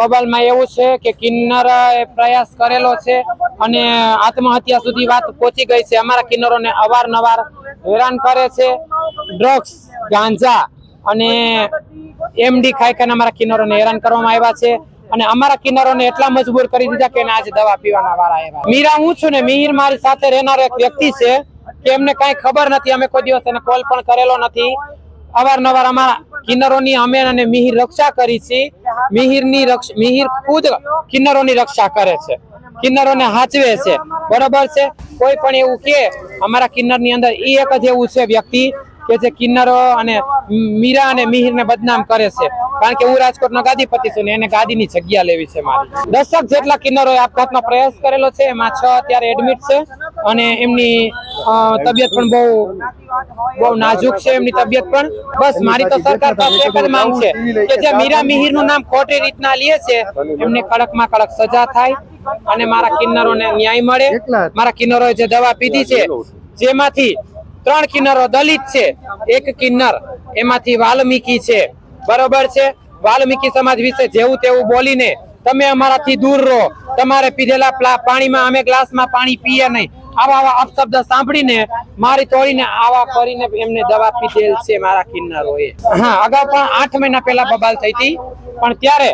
બબલમાં એવું છે કે કિન્નર પ્રયાસ કરેલો છે અને આત્મહત્યા સુધી વાત પહોંચી ગઈ છે. અમારા કિન્નરોને અવારનવાર હેરાન કરે છે. ડ્રગ્સ, ગાંજા અને એમડી ખાઈ ખાઈને અમારા કિન્નરોને હેરાન કરવામાં આવ્યા છે. અને અમારા કિન્નરોને એટલા મજબૂર કરી દીધા કે આજે દવા પીવાના વાળા આવ્યા. મીરા, હું છું ને મિહિર મારી સાથે રહેનારો એક વ્યક્તિ છે કે એમને કઈ ખબર નથી. અમે કોઈ દિવસ એને કોલ પણ કરેલો નથી. અવારનવાર અમારા કિન્નરોની અમે અને મિહિર રક્ષા કરી છે. મિહિરની મિહિર ખુદ કિન્નરોની રક્ષા કરે છે. કિન્નરોને હાચવે છે. બરોબર છે? કોઈ પણ એવું કે અમારા કિન્નરની અંદર એ એક જ એવું છે વ્યક્તિ કે જે કિન્નરો અને મીરા અને મિહિરને બદનામ કરે છે. કારણ કે હું રાજકોટનો ગાદીપતિ છું ને એને ગાદીની જગ્યા લેવી છે મારી. દશક જેટલા કિન્નરોએ આપઘાતનો પ્રયાસ કરેલો છે, એમાં છ અત્યારે એડમિટ છે. અને એમની તબિયત પણ બહુ બહુ નાજુક છે એમની તબિયત પણ. બસ મારી તો સરકાર પાસે એક જ માંગ છે કે જે મીરા મિહિરનું નામ ખોટી રીતના લે છે, એમને કડકમાં કડક સજા થાય અને મારા કિન્નરોને ન્યાય મળે. મારા કિન્નરોએ જે દવા પીધી છે, જેમાંથી ત્રણ કિન્નરો દલિત છે, એક કિન્નર, એમાંથી વાલ્મીકી છે. બરોબર છે? વાલ્મીકી સમાજ વિશે જેવું તેવું બોલીને તમે અમારાથી દૂર રહો. તમારે પીધેલા પાણીમાં અમે ગ્લાસમાં પાણી પીએ નહીં. આવા આવા અપશબ્દ સાંભળીને મારી તોડીને આવા કરીને એમને દવા પીધેલ છે મારા કિન્નરોએ. હા, અગાઉ પણ આઠ મહિના પહેલા બબાલ થઈ હતી, પણ ત્યારે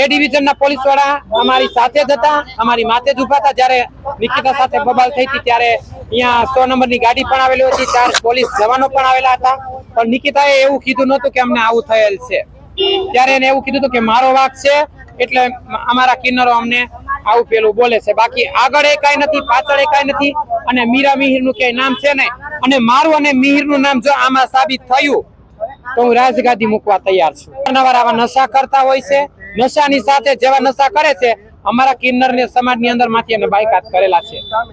એ ડિવિઝન ના પોલીસવાળા અમારી સાથે જ હતા, અમારી માથે જ ઊભા હતા. જ્યારે નિકિતા સાથે બબાલ થઈ હતી, ત્યારે અહીંયા સો નંબરની ગાડી પણ આવેલી હતી ચાર પોલીસ જવાનો પણ આવેલા હતા. પણ નિકિતાએ એવું કીધું નતું કે અમને આવું થયેલ છે. ત્યારે એને એવું કીધું હતું કે મારો વાક છે, એટલે અમારા કિન્નરો અમને આવું પેલું બોલે છે. બાકી આગળ એ કાંઈ નથી, પાછળ એ કાંઈ નથી અને મીરા મિહિરનું ક્યાંય નામ છે નહીં. અને મારું અને મિહિરનું નામ જો આમાં સાબિત થયું, તો હું રાજગાદી મૂકવા તૈયાર છું. આવા નશા કરતા હોય છે, નશાની સાથે જેવા નશા કરે છે, અમારા કિન્નર ને સમાજની અંદરમાંથી એને બાયકાત કરેલા છે.